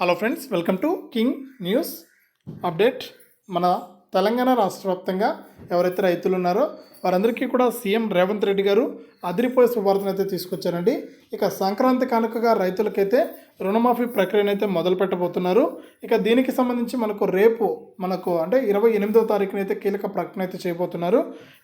Hello friends welcome to king news update మన తెలంగాణ రాష్ట్ర వ్యాప్తంగా ఎవరైతే రైతులు ఉన్నారో వారందరికీ కూడా సీఎం రేవంత్ రెడ్డి గారు అదిరిపోయే శుభార్తను అయితే తీసుకొచ్చారండి. ఇక సంక్రాంతి కానుకగా రైతులకైతే రుణమాఫీ ప్రక్రియను అయితే మొదలు పెట్టబోతున్నారు. ఇక దీనికి సంబంధించి మనకు రేపు మనకు అంటే ఇరవై ఎనిమిదో తారీఖున అయితే కీలక ప్రకటన అయితే చేయబోతున్నారు.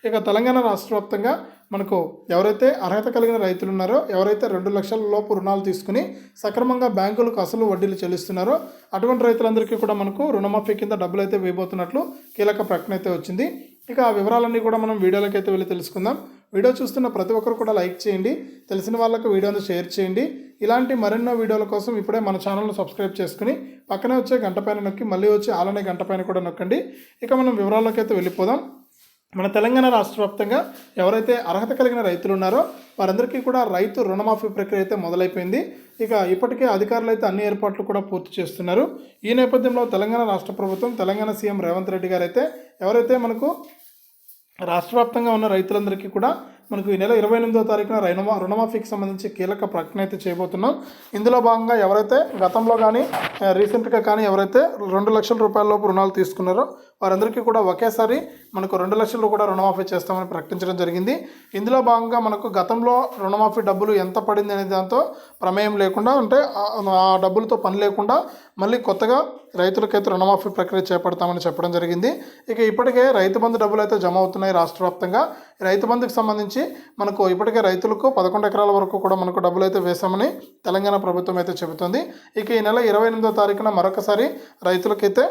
ఇక తెలంగాణ రాష్ట్ర వ్యాప్తంగా మనకు ఎవరైతే అర్హత కలిగిన రైతులు ఉన్నారో ఎవరైతే రెండు లక్షల లోపు రుణాలు తీసుకుని సక్రమంగా బ్యాంకులకు అసలు వడ్డీలు చెల్లిస్తున్నారో అటువంటి రైతులందరికీ కూడా మనకు రుణమాఫీ కింద డబ్బులు అయితే వేయబోతున్నట్లు కీలక ప్రకటన అయితే వచ్చింది. ఇక ఆ వివరాలన్నీ కూడా మనం వీడియోలోకి అయితే వెళ్ళి తెలుసుకుందాం. వీడియో చూస్తున్న ప్రతి ఒక్కరు కూడా లైక్ చేయండి తెలిసిన వాళ్ళకు వీడియోని షేర్ చేయండి. ఇలాంటి మరెన్నో వీడియోల కోసం ఇప్పుడే మన ఛానల్ను సబ్స్క్రైబ్ చేసుకుని పక్కనే వచ్చే గంట పైన నొక్కి మళ్ళీ వచ్చి ఆలనే గంట పైన కూడా నొక్కండి. ఇక మనం వివరాల్లోకి అయితే వెళ్ళిపోదాం. మన తెలంగాణ రాష్ట్ర వ్యాప్తంగా ఎవరైతే అర్హత కలిగిన రైతులు ఉన్నారో వారందరికీ కూడా రైతు రుణమాఫీ ప్రక్రియ అయితే మొదలైపోయింది. ఇక ఇప్పటికే అధికారులు అయితే అన్ని ఏర్పాట్లు కూడా పూర్తి చేస్తున్నారు. ఈ నేపథ్యంలో తెలంగాణ రాష్ట్ర ప్రభుత్వం తెలంగాణ సీఎం రేవంత్ రెడ్డి గారు అయితే ఎవరైతే మనకు రాష్ట్ర వ్యాప్తంగా ఉన్న రైతులందరికీ కూడా మనకు ఈ నెల ఇరవై ఎనిమిదో తారీఖున రుణమా రుణమాఫీకి సంబంధించి కీలక ప్రకటన అయితే చేయబోతున్నాం. ఇందులో భాగంగా ఎవరైతే గతంలో కానీ రీసెంట్గా కానీ ఎవరైతే రెండు లక్షల రూపాయల లోపు రుణాలు తీసుకున్నారో వారందరికీ కూడా ఒకేసారి మనకు రెండు లక్షలు కూడా రుణమాఫీ చేస్తామని ప్రకటించడం జరిగింది. ఇందులో భాగంగా మనకు గతంలో రుణమాఫీ డబ్బులు ఎంత పడింది అనే దాంతో ప్రమేయం లేకుండా అంటే ఆ- డబ్బులతో పని లేకుండా మళ్ళీ కొత్తగా రైతులకైతే రుణమాఫీ ప్రక్రియ చేపడతామని చెప్పడం జరిగింది. ఇక ఇప్పటికే రైతు బంధు డబ్బులు అయితే జమ అవుతున్నాయి రాష్ట్ర వ్యాప్తంగా. రైతు బంధుకు సంబంధించి మనకు ఇప్పటికే రైతులకు పదకొండు ఎకరాల వరకు కూడా మనకు డబ్బులు అయితే వేశామని తెలంగాణ ప్రభుత్వం అయితే చెబుతుంది. ఇక ఈ నెల ఇరవై ఎనిమిదో తారీఖున మరొకసారి రైతులకైతే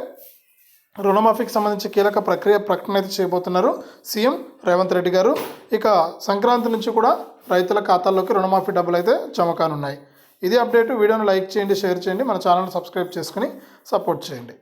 రుణమాఫీకి సంబంధించి కీలక ప్రక్రియ ప్రకటన అయితే చేయబోతున్నారు సీఎం రేవంత్ రెడ్డి గారు. ఇక సంక్రాంతి నుంచి కూడా రైతుల ఖాతాల్లోకి రుణమాఫీ డబ్బులు అయితే జమ కానున్నాయి. ఇది అప్డేట్. వీడియోను లైక్ చేయండి షేర్ చేయండి. మన ఛానల్ సబ్స్క్రైబ్ చేసుకుని సపోర్ట్ చేయండి.